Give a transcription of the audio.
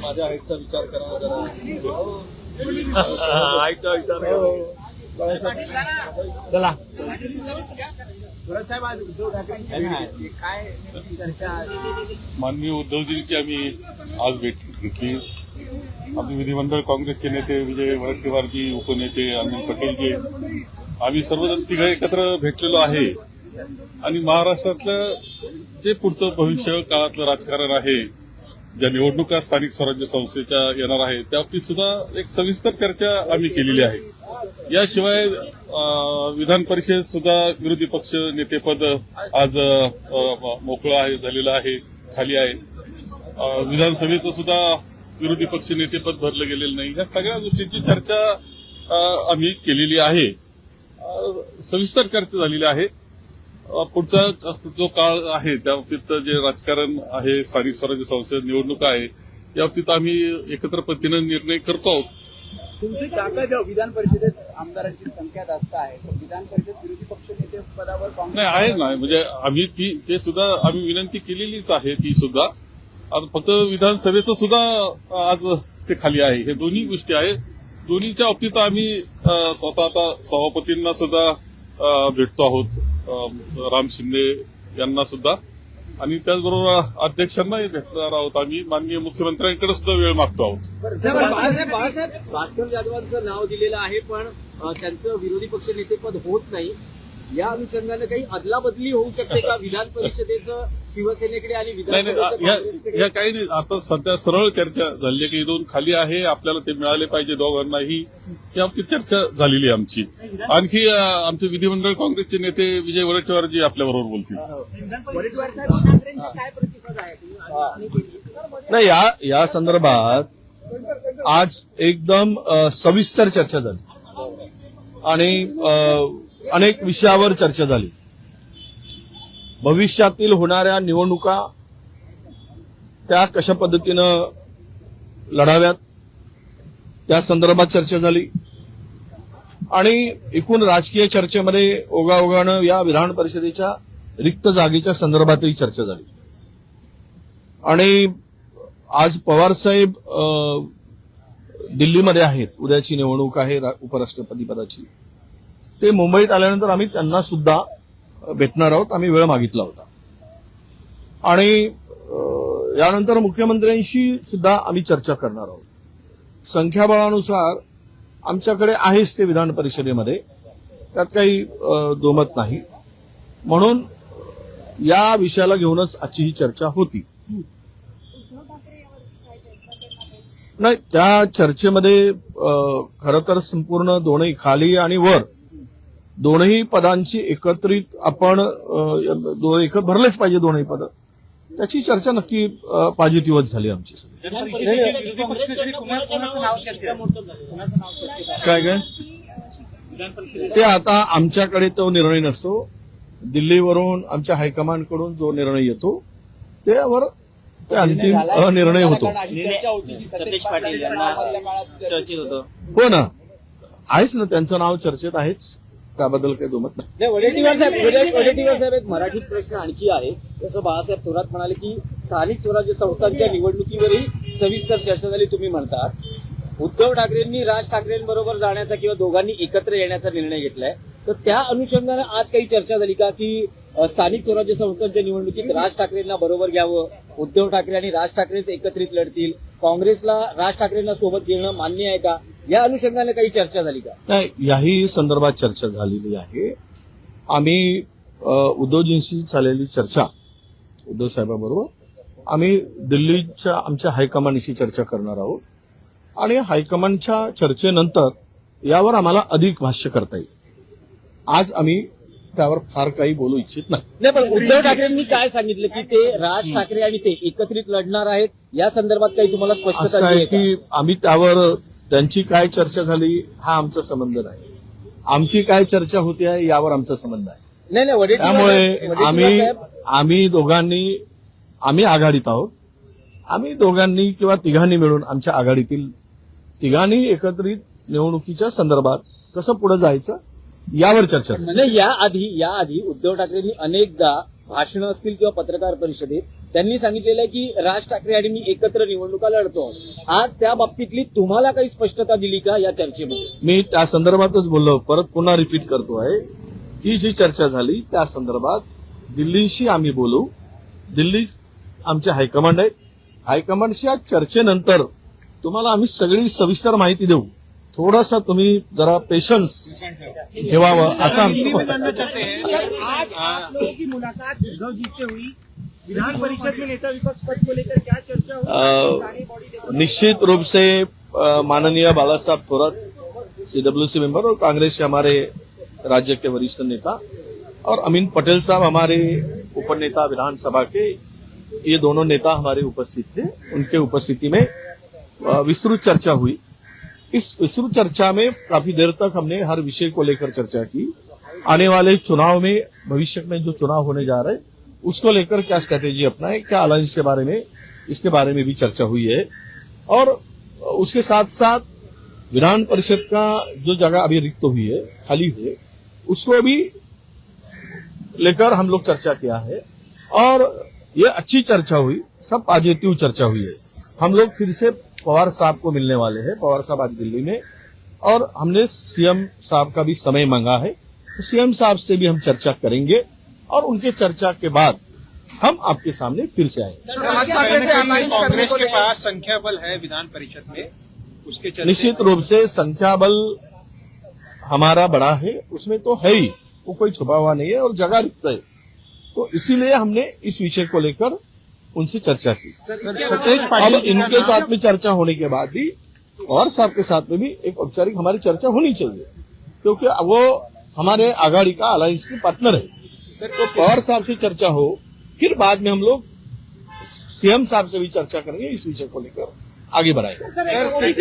माझ्या हाईटचा विचार करा जरा. ऐकतो विचार चला. माननीय उद्धवजींची आम्ही आज भेट घेतली. आम्ही विधिमंडळ काँग्रेसचे नेते विजय वडेट्टीवारजी उपनेते अनिल पटेलजी आम्ही सर्वजण तिघं एकत्र भेटलेलो आहे. आणि महाराष्ट्रातलं जे पुढचं भविष्य काळातलं राजकारण आहे ज्या निवडणुका स्थानिक स्वराज्य संस्थेच्या येणार आहेत त्याबाबतीत सुद्धा एक सविस्तर चर्चा आम्ही केलेली आहे. याशिवाय विधान परिषद सुद्धा विरोधी पक्ष नेतेपद आज मोकळं आहे झालेलं आहे खाली आहे. विधानसभेचं सुद्धा विरोधी पक्ष नेतेपद भरलं गेलेलं नाही. या सगळ्या गोष्टींची चर्चा आम्ही केलेली आहे. सविस्तर चर्चा झालेली आहे. पुढचा जो काळ आहे त्या बाबतीत जे राजकारण आहे स्थानिक स्वराज्य संस्थेत निवडणुका आहे या बाबतीत आम्ही एकत्र पद्धतीनं निर्णय करतो आहोत. तुमची ताकद विधान परिषदेत आमदारांची संख्या जास्त आहे विधान परिषद विरोधी पक्ष नेते पदावर नाही आहे ना. म्हणजे आम्ही ती ते सुद्धा आम्ही विनंती केलेलीच आहे ती सुद्धा. आता फक्त विधानसभेचं सुद्धा आज ते खाली आहे. हे दोन्ही गोष्टी आहेत. दोन्हीच्या बाबतीत आम्ही स्वतः आता सभापतींना सुद्धा भेटतो आहोत. राम शिंदे यांना सुद्धा. आणि त्याचबरोबर अध्यक्षांनाही भेटणार आहोत आम्ही. माननीय मुख्यमंत्र्यांकडे सुद्धा वेळ मागतो आहोत. बाळासाहेब बाळासाहेब भास्कर जाधवांचं नाव दिलेलं आहे पण त्यांचं विरोधी पक्ष नेतेपद होत नाही. या अनुषंगानं काही अदलाबदली होऊ शकते का? विधान परिषदेचं शिवसेनेकडे आणि नाही नाही विधानसभेचं या काही नाही. आता सध्या सरळ चर्चा झाली आहे की दोन खाली आहे आपल्याला ते मिळाले पाहिजे दोघांनाही. या बाबतीत चर्चा झालेली आहे आमची. आणखी अं, आमचे विधिमंडळ काँग्रेसचे नेते विजय वडेट्टीवारजी आपल्याबरोबर बोलतील. वडेट्टीवार साहेब ठाकरेंचा काय प्रतिसाद आहे तुम्ही केली. नाही या या संदर्भात आज एकदम अ, सविस्तर चर्चा झाली. आणि अ, अनेक विषयावर चर्चा झाली. भविष्यातील होणाऱ्या निवडणुका त्या कशा पद्धतीनं लढाव्यात? त्या संदर्भात चर्चा झाली. आणि एकूण राजकीय चर्चेमध्ये ओगाओगानं या विधान परिषदेच्या रिक्त जागेच्या संदर्भातही चर्चा झाली. आणि आज पवारसाहेब दिल्लीमध्ये आहेत. उद्याची निवडणूक आहे रा- उपराष्ट्रपती पदाची. ते मुंबईत आल्यानंतर आम्ही त्यांना सुद्धा भेटणार आहोत. आम्ही वेळ मागितला होता. आणि यानंतर मुख्यमंत्र्यांशी सुद्धा आम्ही चर्चा करणार आहोत. संख्याबळानुसार आमच्याकडे आहेच ते विधान परिषदेमध्ये. त्यात काही दोमत नाही. म्हणून या विषयाला घेऊनच आजची ही चर्चा होती. नाही त्या चर्चेमध्ये खरं तर संपूर्ण दोन्ही खाली आणि वर दोनही पदांची एकत्रित आपण अ, दो- एक भरलेच पाहिजे दोनही पद. त्याची चर्चा नक्की पॉझिटिव्हच झाली आमची सगळी. काय काय? ते आता आमच्याकडे तो निर्णय नसतो. दिल्लीवरून आमच्या हायकमांडकडून जो निर्णय येतो त्यावर ते अंतिम निर्णय होतं. हो ना. आहेच ना त्यांचं नाव चर्चेत आहेच. त्याबद्दल काही दुमत नाही. वडेट्टीवार साहेब वडेट्टीवार साहेब एक मराठीत प्रश्न आणखी आहे. जसं बाळासाहेब थोरात म्हणाले की स्थानिक स्वराज्य संस्थांच्या निवडणुकीवरही सविस्तर चर्चा झाली तुम्ही म्हणतात. उद्धव ठाकरेंनी राज ठाकरेंबरोबर जाण्याचा किंवा दोघांनी एकत्र येण्याचा निर्णय घेतलाय. तर त्या अनुषंगानं आज काही चर्चा झाली का की स्थानिक स्वराज्य संस्थांच्या निवडणुकीत राज ठाकरेंना बरोबर घ्यावं उद्धव ठाकरे आणि राज ठाकरेच एकत्रित लढतील? काँग्रेसला राज ठाकरेंना सोबत घेणं मान्य आहे का? या अनुषंगानं काही चर्चा झाली का? नाही याही संदर्भात चर्चा झालेली आहे. आम्ही उद्धवजींशी झालेली चर्चा उद्धव साहेबाबरोबर आम्ही दिल्लीच्या आमच्या हायकमांडशी चर्चा करणार आहोत. आणि हायकमांडच्या चर्चेनंतर यावर आम्हाला अधिक भाष्य करता येईल. आज आम्ही त्यावर फार काही बोलू इच्छित नाही. नाही पण उद्धव ठाकरेंनी काय सांगितलं की ते राज ठाकरे आणि ते एकत्रित लढणार आहेत? या संदर्भात काही तुम्हाला दिली आहे की आम्ही त्यावर त्यांची काय चर्चा झाली हा आमचा संबंध नाही आमची काय चर्चा होती आहे यावर आमचा संबंध आहे? नाही त्यामुळे आम्ही आम्ही दोघांनी आम्ही आघाडीत आहोत आम्ही दोघांनी किंवा तिघांनी मिळून आमच्या आघाडीतील तिघांनी एकत्रित निवडणुकीच्या संदर्भात कसं पुढे जायचं यावर चर्चा. नाही याआधी याआधी उद्धव ठाकरेंनी अनेकदा भाषणं असतील किंवा पत्रकार परिषदेत त्यांनी सांगितलेलं आहे की राज ठाकरे आणि मी एकत्र निवडणुका लढतो. आज त्या बाबतीतली तुम्हाला काही स्पष्टता दिली का या चर्चेमध्ये? मी त्या संदर्भातच बोललो. परत पुन्हा रिपीट करतो आहे. ती जी चर्चा झाली त्या संदर्भात दिल्लीशी आम्ही बोलू. दिल्ली आमचे हायकमांड आहेत. हायकमांडच्या चर्चेनंतर तुम्हाला आम्ही सगळी सविस्तर माहिती देऊ. थोडासा तुम्ही जरा पेशन्स ठेवावं असं आमचं मत आहे. आज आप लोगों की मुलाकात उद्धव जी से हुई. विधान परिषद में नेता विपक्ष पद को लेकर क्या चर्चा निश्चित रूप से माननीय बाला साहब थोरात सीडब्ल्यूसी मेंबर और कांग्रेस के हमारे राज्य के वरिष्ठ नेता और अमीन पटेल साहब हमारे उपनेता विधानसभा के ये दोनों नेता हमारे उपस्थित थे। उनके उपस्थिति में विस्तृत चर्चा हुई। इस विस्तृत चर्चा में काफ़ी देर तक हमने हर विषय को लेकर चर्चा की। आने वाले चुनाव में भविष्य में जो चुनाव होने जा रहे हैं उसको लेकर क्या स्ट्रेटेजी अपनाए, क्या अलायंस के बारे में, इसके बारे में भी चर्चा हुई है। और उसके साथ साथ विधान परिषद का जो जगह अभी रिक्त तो हुई है, खाली है, उसको भी लेकर हम लोग चर्चा किया है। और ये अच्छी चर्चा हुई, सब पॉजिटिव चर्चा हुई है। हम लोग फिर से पवार साहब को मिलने वाले हैं, पवार साहब आज दिल्ली में। और हमने सीएम साहब का भी समय मांगा है तो सीएम साहब से भी हम चर्चा करेंगे। और उनके चर्चा के बाद हम आपके सामने फिर से ना कहीं कांग्रेस के पास संख्या बल है। विधान परिषद में उसके चलते निश्चित रूप से संख्या बल हमारा बड़ा है उसमें तो है ही वो कोई छुपा हुआ नहीं है और जगह रिक्त है। तो इसीलिए हमने इस विषय को लेकर उनसे चर्चा की। अब इनके साथ में चर्चा होने के बाद भी और साहब के साथ में भी एक औपचारिक हमारी चर्चा होनी चाहिए क्योंकि वो हमारे आघाड़ी का अलायंस के पार्टनर है। तो पवार साहब से चर्चा हो फिर बाद में हम लोग सीएम साहब से भी चर्चा करेंगे इस विषय को लेकर आगे बढ़ाएंगे।